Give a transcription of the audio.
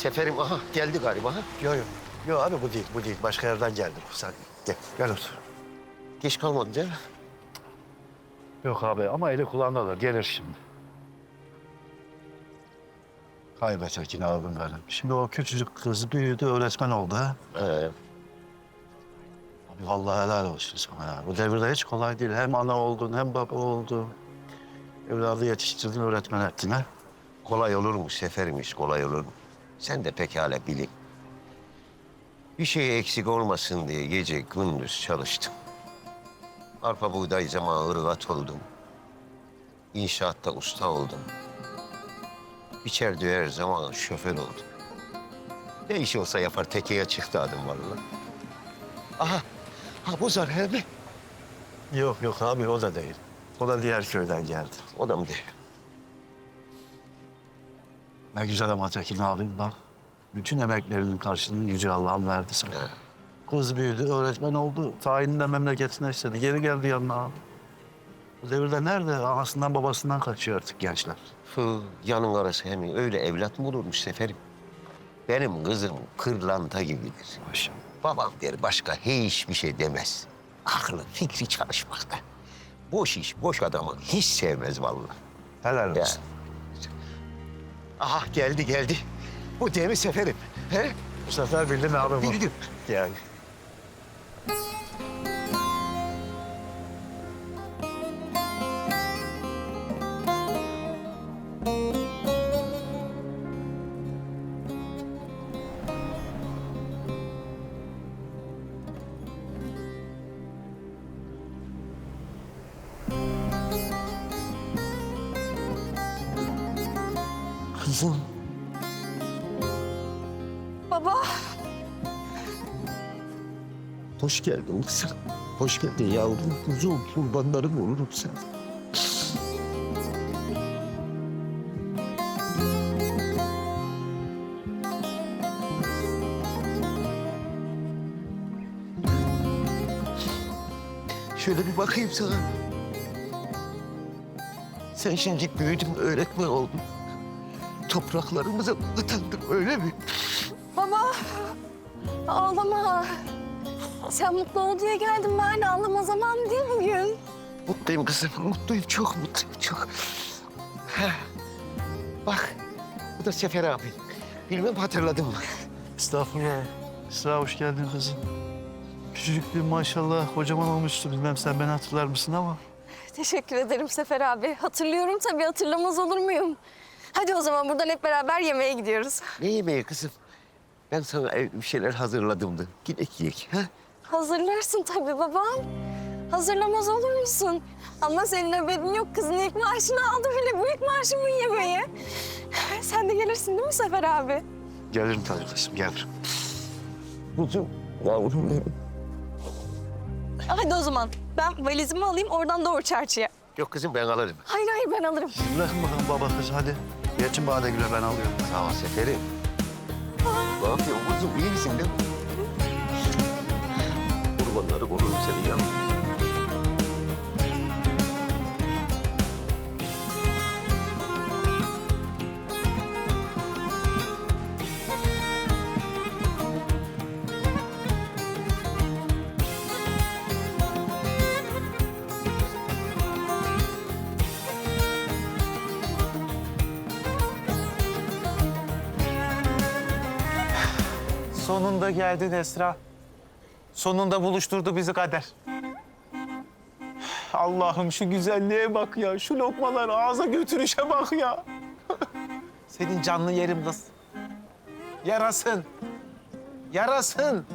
Seferim aha geldi galiba. Ha? Yok yok. Yok abi bu değil, bu değil. Başka yerden geldi bu. Sen gel, gel otur. Geç kalmadın değil mi? Yok abi ama eli kulağında da gelir şimdi. Hay be Tekin abim benim. Şimdi o küçücük kız büyüdü, öğretmen oldu ha. Ee, Abi vallahi helal olsun sana ya. Bu devirde hiç kolay değil. Hem ana oldun hem baba oldun. Evladı yetiştirdin, öğretmen ettin ha. kolay olur mu Seferim iş kolay olur mu? Sen de pekala bilin. Bir şey eksik olmasın diye gece gündüz çalıştım. Arpa buğday zamanı ırgat oldum. İnşaatta usta oldum. Biçer döver zaman şoför oldum. Ne iş olsa yapar tekeye çıktı adım vallahi. Aha, ha bu zarar mi? Yok yok abi o da değil. O da diğer köyden geldi. O da mı değil? Ne güzel ama Tekin abim bak. Bütün emeklerinin karşılığını Yüce Allah'ım verdi sana. Kız büyüdü, öğretmen oldu. Tayininde memleketine istedi. Geri geldi yanına abi. Bu devirde nerede? Anasından babasından kaçıyor artık gençler. Hı, yanın arası hemen öyle evlat mı olurmuş Seferim? Benim kızım kırlanta gibidir. Maşallah. Babam der başka hiçbir şey demez. Aklı, fikri çalışmakta. Boş iş, boş adamı hiç sevmez vallahi. Helal Ya. Aha geldi geldi. Bu değil mi Seferim? He? Bu sefer bildin abi bu. Bildim. Yani. Kızım. Baba. Hoş geldin kızım. Hoş geldin yavrum. Kuzum, kurbanlarım olurum sen. Şöyle bir bakayım sana. Sen şimdi büyüdün, öğretmen oldun. Topraklarımıza ıtandın, öyle mi? Baba. Ağlama. Sen mutlu ol diye geldim ben. Ağlama zaman değil bugün. Mutluyum kızım, mutluyum. Çok mutluyum, çok. Heh. Bak, bu da Sefer abi. Bilmem hatırladın mı? Estağfurullah. Esra hoş geldin kızım. Küçücüklüğün maşallah kocaman olmuştu. Bilmem sen beni hatırlar mısın ama. Teşekkür ederim Sefer abi. Hatırlıyorum tabii hatırlamaz olur muyum? Hadi o zaman buradan hep beraber yemeğe gidiyoruz. Ne yemeği kızım? Ben sana evde bir şeyler hazırladımdı. Gidek yiyek, ha? Hazırlarsın tabii babam. Hazırlamaz olur musun? Ama senin haberin yok. Kızın ilk maaşını aldı bile. Bu ilk maaşımın yemeği. Sen de gelirsin değil mi Sefer abi? Gelirim tabii kızım, gelirim. Kuzum, yavrum benim. Hadi o zaman. Ben valizimi alayım oradan doğru çarşıya. Yok kızım, ben alırım. Hayır hayır ben alırım. Bakalım baba kız hadi. Geçin bade güle ben alıyorum. Sağ ol Seferim. Ne yapıyorsun kuzum? İyi misin değil mi? Kurbanları korurum seni yavrum. Sonunda geldin Esra. Sonunda buluşturdu bizi kader. Allah'ım şu güzelliğe bak ya. Şu lokmalar ağza götürüşe bak ya. Senin canlı yerim kız. Yarasın. Yarasın.